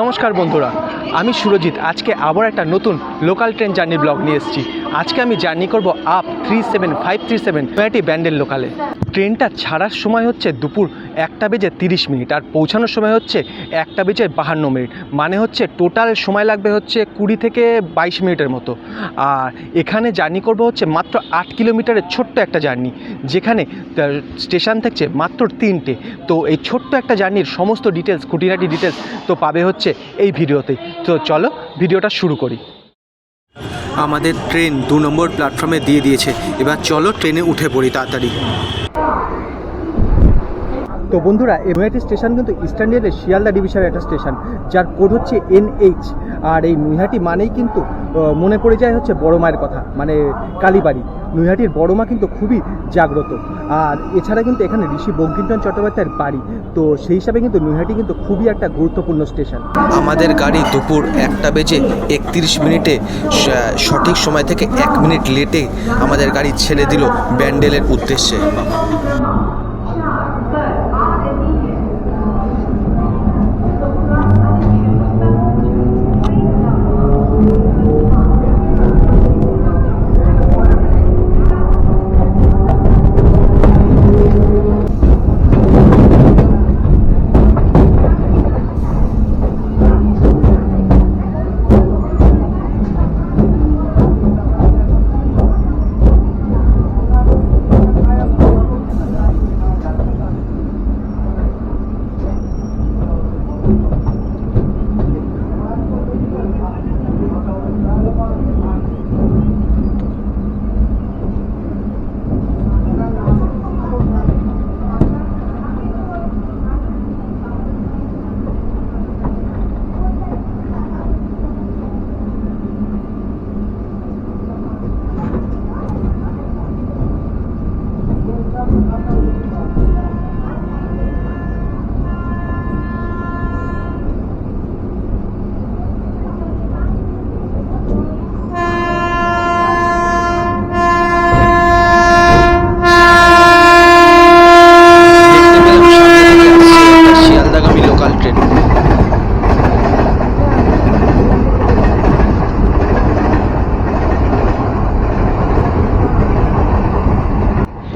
নমস্কার বন্ধুরা, আমি সুরজিৎ। আজকে আবার একটা নতুন লোকাল ট্রেন জার্নি ব্লগ নিয়ে এসেছি। আজকে আমি জার্নি করব up three seven five three seven ব্যান্ডের লোকালে ট্রেনটা ছাড়ার সময় হচ্ছে দুপুর একটা বেজে তিরিশ মিনিট আর পৌঁছানোর সময় হচ্ছে একটা বেজে বাহান্ন মিনিট। মানে হচ্ছে টোটাল সময় লাগবে হচ্ছে কুড়ি থেকে বাইশ মিনিটের মতো। আর এখানে জার্নি করব হচ্ছে মাত্র আট কিলোমিটারের ছোট্ট একটা জার্নি যেখানে স্টেশন থাকছে মাত্র তিনটে। তো এই ছোট্ট একটা জার্নির সমস্ত ডিটেলস খুঁটিনাটি ডিটেলস তো পাবে হচ্ছে এই ভিডিওতে। তো চলো ভিডিওটা শুরু করি। আমাদের ট্রেন দু নম্বর প্ল্যাটফর্মে দিয়ে দিয়েছে। এবার চলো ট্রেনে উঠে পড়ি তাড়াতাড়ি। তো বন্ধুরা নৈহাটি স্টেশন কিন্তু ইস্টার্ন রেলের শিয়ালদা ডিভিশনের একটা স্টেশন, যার কোড হচ্ছে এনএইচ আর এই নৈহাটি মানেই কিন্তু মনে পড়ে যায় হচ্ছে বড় মায়ের কথা মানে কালীবাড়ি। নৈহাটির বড় মা কিন্তু খুবই জাগ্রত। আর এছাড়া কিন্তু এখানে ঋষি বঙ্কিমচন্দ্র চট্টোপাধ্যায়ের বাড়ি। তো সেই হিসাবে কিন্তু নৈহাটি কিন্তু খুবই একটা গুরুত্বপূর্ণ স্টেশন। আমাদের গাড়ি দুপুর একটা বেজে একত্রিশ মিনিটে সঠিক সময় থেকে এক মিনিট লেটে আমাদের গাড়ি ছেড়ে দিল ব্যান্ডেলের উদ্দেশ্যে।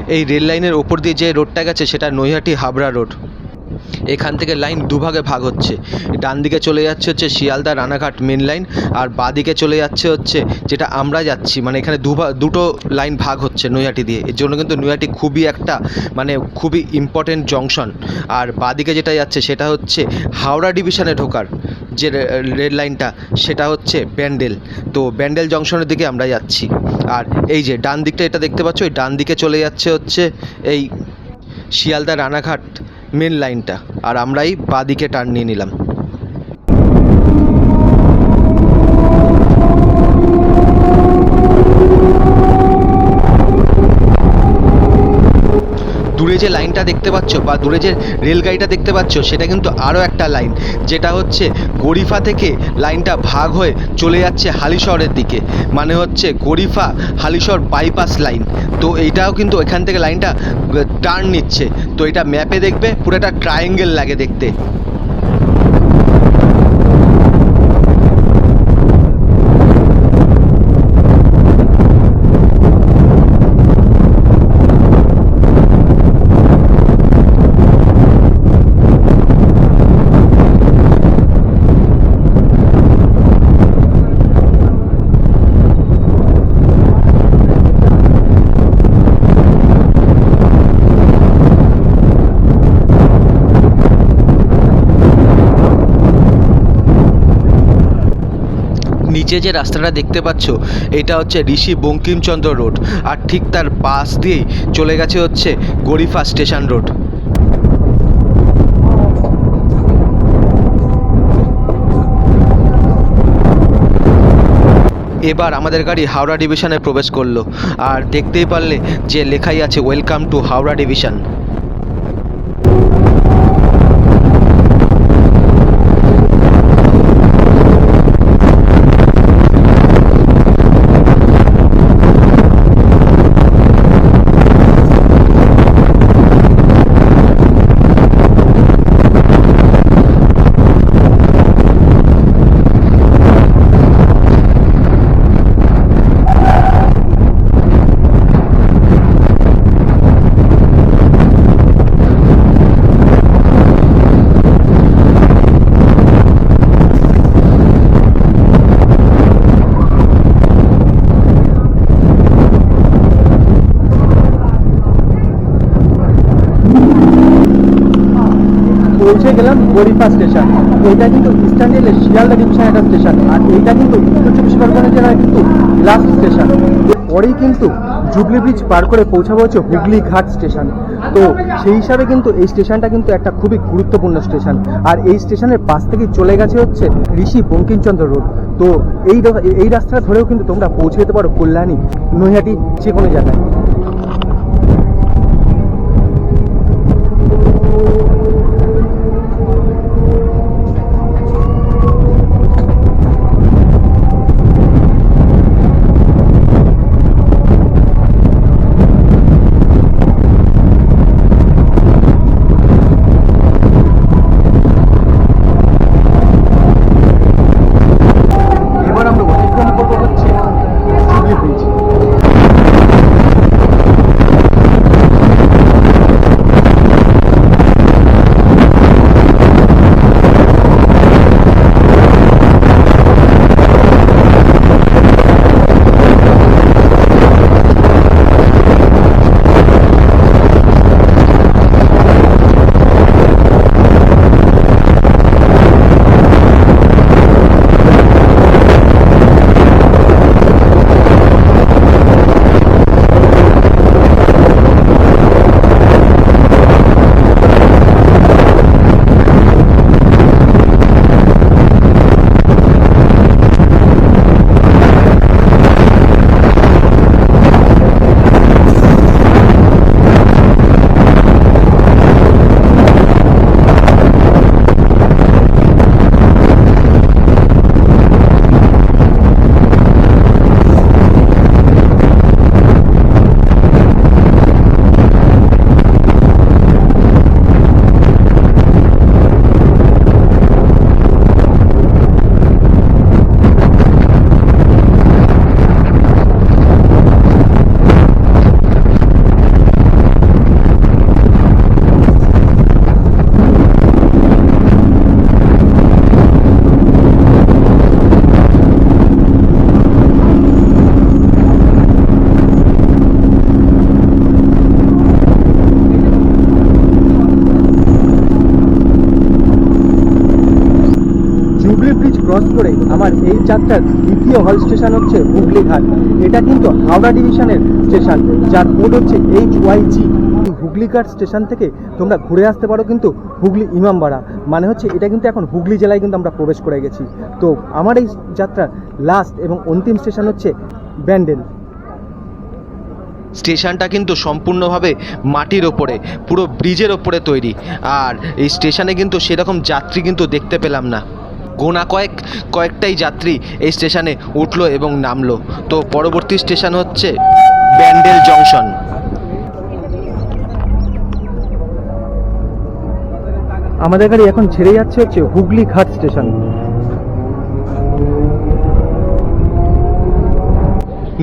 এই রেল লাইনের ওপর দিয়ে যে রোডটা গেছে সেটা নৈহাটি হাবড়া রোড এখান থেকে লাইন দুভাগে ভাগ হচ্ছে। ডান দিকে চলে যাচ্ছে হচ্ছে শিয়ালদা রানাঘাট মেন লাইন আর বাঁ দিকে চলে যাচ্ছে হচ্ছে যেটা আমরা যাচ্ছি মানে এখানে দুভা- দুটো লাইন ভাগ হচ্ছে নৈহাটি দিয়ে। এর জন্য কিন্তু নৈহাটি খুবই একটা মানে খুবই ইম্পর্টেন্ট জংশন আর বাঁ দিকে যেটা যাচ্ছে সেটা হচ্ছে হাওড়া ডিভিশনে ঢোকার যে রেল লাইনটা, সেটা হচ্ছে ব্যান্ডেল। তো ব্যান্ডেল জংশনের দিকে আমরা যাচ্ছি। আর এই যে ডান দিকটা এটা দেখতে পাচ্ছ এই ডান দিকে চলে যাচ্ছে হচ্ছে এই শিয়ালদা রানাঘাট মেন লাইনটা আর আমরাই বাঁ দিকে টার্ন নিয়ে নিলাম। দূরে যে লাইনটা দেখতে পাচ্ছ বা দূরে যে রেলগাড়িটা দেখতে পাচ্ছ, সেটা কিন্তু আরও একটা লাইন। যেটা হচ্ছে গরিফা থেকে লাইনটা ভাগ হয়ে চলে যাচ্ছে হালিশহরের দিকে। মানে হচ্ছে গরিফা হালিশহর বাইপাস লাইন তো এইটাও কিন্তু এখান থেকে লাইনটা টার্ন নিচ্ছে। তো এটা ম্যাপে দেখবে, পুরোটা ট্রায়াঙ্গেল লাগে দেখতে। নিচে যে রাস্তাটা দেখতে পাচ্ছ, এটা হচ্ছে ঋষি বঙ্কিমচন্দ্র রোড। আর ঠিক তার পাশ দিয়েই চলে গেছে হচ্ছে গরিফা স্টেশন রোড। এবার আমাদের গাড়ি হাওড়া ডিভিশনে প্রবেশ করল। আর দেখতেই পারলে যে লেখাই আছে ওয়েলকাম টু হাওড়া ডিভিশন পেলাম গরিফা স্টেশন। এটা কিন্তু ইস্টার্ন রেলের শিয়ালদা ডিভিশন একটা স্টেশন আর এইটা কিন্তু উত্তর চব্বিশ পরগনা জেলার কিন্তু লাস্ট স্টেশন পরেই কিন্তু জুবলি ব্রিজ পার করে পৌঁছাবো হচ্ছে হুগলি ঘাট স্টেশন তো সেই হিসাবে কিন্তু এই স্টেশনটা কিন্তু একটা খুবই গুরুত্বপূর্ণ স্টেশন আর এই স্টেশনের পাশ থেকে চলে গেছে হচ্ছে ঋষি বঙ্কিমচন্দ্র রোড তো এই এই রাস্তাটা ধরেও কিন্তু তোমরা পৌঁছে যেতে পারো কল্যাণী, নৈহাটি যে কোনো জায়গায়। এই যাত্রার দ্বিতীয় হল স্টেশন হচ্ছে হুগলি ঘাট। এটা কিন্তু হাওড়া ডিভিশনের স্টেশন, যার কোড হচ্ছে এইচ ওয়াই জি হুগলি ঘাট স্টেশন থেকে তোমরা ঘুরে আসতে পারো কিন্তু হুগলি ইমামবাড়া। মানে হচ্ছে এটা কিন্তু এখন হুগলি জেলায় কিন্তু আমরা প্রবেশ করে গেছি। তো আমার এই যাত্রার লাস্ট এবং অন্তিম স্টেশন হচ্ছে ব্যান্ডেল। স্টেশনটা কিন্তু সম্পূর্ণভাবে মাটির ওপরে, পুরো ব্রিজের ওপরে তৈরি। আর এই স্টেশনে কিন্তু সেরকম যাত্রী কিন্তু দেখতে পেলাম না। গোনা কয়েক কয়েকটাই যাত্রী এই স্টেশনে উঠল এবং নামলো। তো পরবর্তী স্টেশন হচ্ছে ব্যান্ডেল জংশন। আমাদের গাড়ি এখন ছেড়ে যাচ্ছে হচ্ছে হুগলি ঘাট স্টেশন।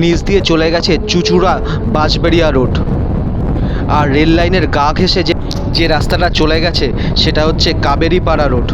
নিচ দিয়ে চলে গেছে চুচুড়া বাঁশবেড়িয়া রোড। আর রেল লাইনের গা ঘেঁষে যে যে রাস্তাটা চলে গেছে সেটা হচ্ছে কাবেরীপাড়া রোড।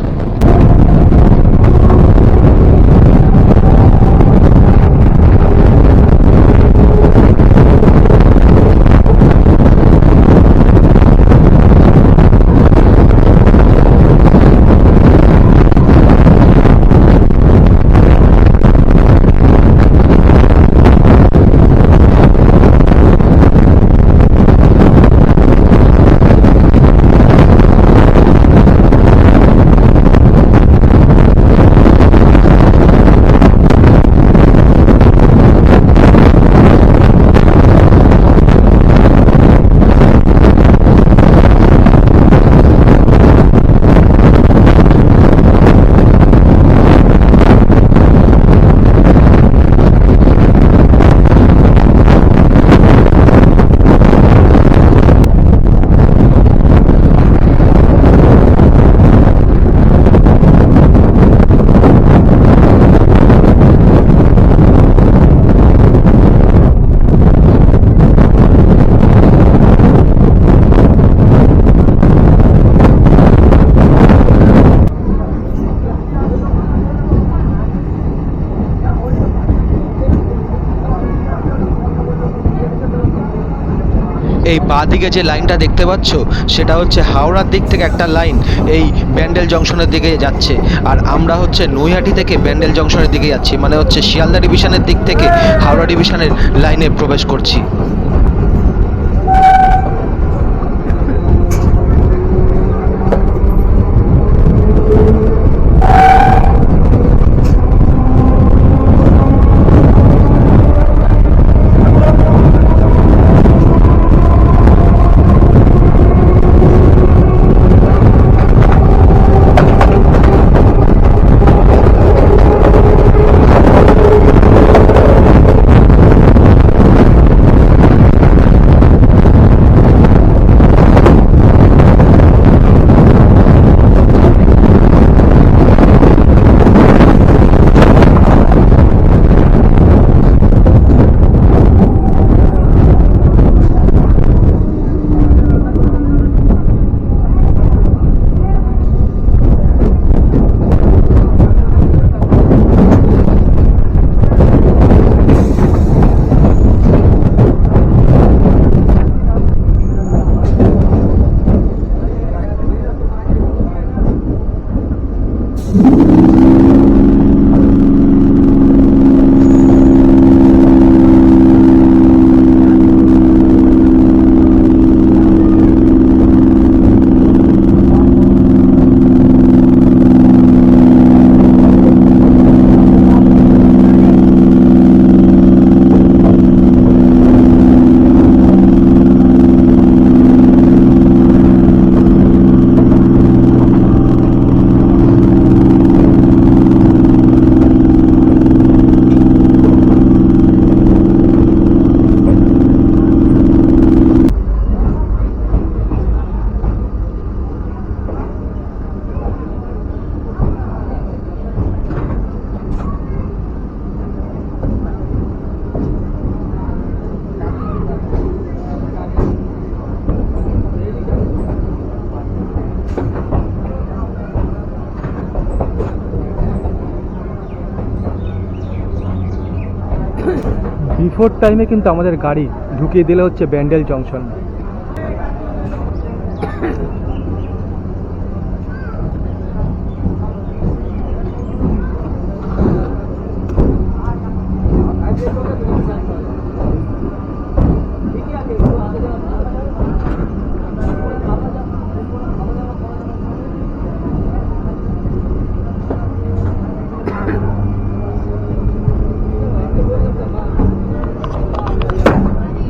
এই বাঁ দিকে যে লাইনটা দেখতে পাচ্ছ, সেটা হচ্ছে হাওড়ার দিক থেকে একটা লাইন এই ব্যান্ডেল জংশনের দিকে যাচ্ছে। আর আমরা হচ্ছে নৈহাটি থেকে ব্যান্ডেল জংশনের দিকে যাচ্ছি মানে হচ্ছে শিয়ালদা ডিভিশনের দিক থেকে হাওড়া ডিভিশনের লাইনে প্রবেশ করছি। বিফোর টাইমে কিন্তু আমাদের গাড়ি ঢুকিয়ে দিলে হচ্ছে ব্যান্ডেল জংশন।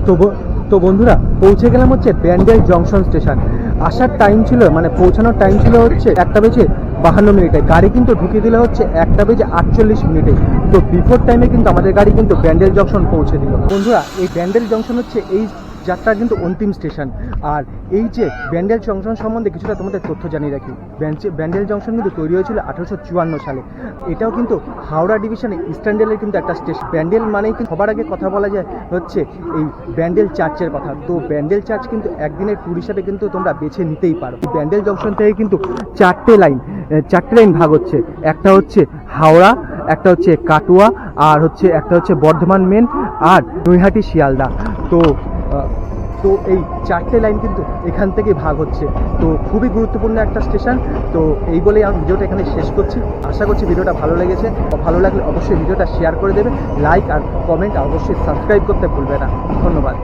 তো তো বন্ধুরা, পৌঁছে গেলাম হচ্ছে ব্যান্ডেল জংশন স্টেশন। আসার টাইম ছিল মানে পৌঁছানোর টাইম ছিল হচ্ছে একটা বেজে বাহান্ন মিনিটে। গাড়ি কিন্তু ঢুকে দিলে হচ্ছে একটা বেজে আটচল্লিশ মিনিটে। তো বিফোর টাইমে কিন্তু আমাদের গাড়ি কিন্তু ব্যান্ডেল জংশন পৌঁছে দিল। বন্ধুরা, এই ব্যান্ডেল জংশন হচ্ছে এই যাত্রার কিন্তু অন্তিম স্টেশন। আর এই যে ব্যান্ডেল জংশন সম্বন্ধে কিছুটা তোমাদের তথ্য জানিয়ে রাখি। ব্যান্ডেল জংশন কিন্তু তৈরি হয়েছিল আঠারোশো চুয়ান্ন সালে। এটাও কিন্তু হাওড়া ডিভিশনে ইস্টার্ন রেলের কিন্তু একটা স্টেশন ব্যান্ডেল মানেই কিন্তু সবার আগে কথা বলা যায় হচ্ছে এই ব্যান্ডেল চার্চের কথা। তো ব্যান্ডেল চার্চ কিন্তু একদিনের ট্যুর হিসাবে কিন্তু তোমরা বেছে নিতেই পারো। ব্যান্ডেল জংশন থেকে কিন্তু চারটে লাইন চারটে লাইন ভাগ হচ্ছে। একটা হচ্ছে হাওড়া, একটা হচ্ছে কাটুয়া, আর হচ্ছে, একটা হচ্ছে বর্ধমান মেন, আর নৈহাটি শিয়ালদা। তো তো এই চারটে লাইন কিন্তু এখান থেকে ভাগ হচ্ছে। তো খুবই গুরুত্বপূর্ণ একটা স্টেশন তো এই বলেই আমি ভিডিওটা এখানে শেষ করছি। আশা করছি ভিডিওটা ভালো লেগেছে। ভালো লাগলে অবশ্যই ভিডিওটা শেয়ার করে দেবে। লাইক আর কমেন্ট অবশ্যই সাবস্ক্রাইব করতে ভুলবে না। ধন্যবাদ।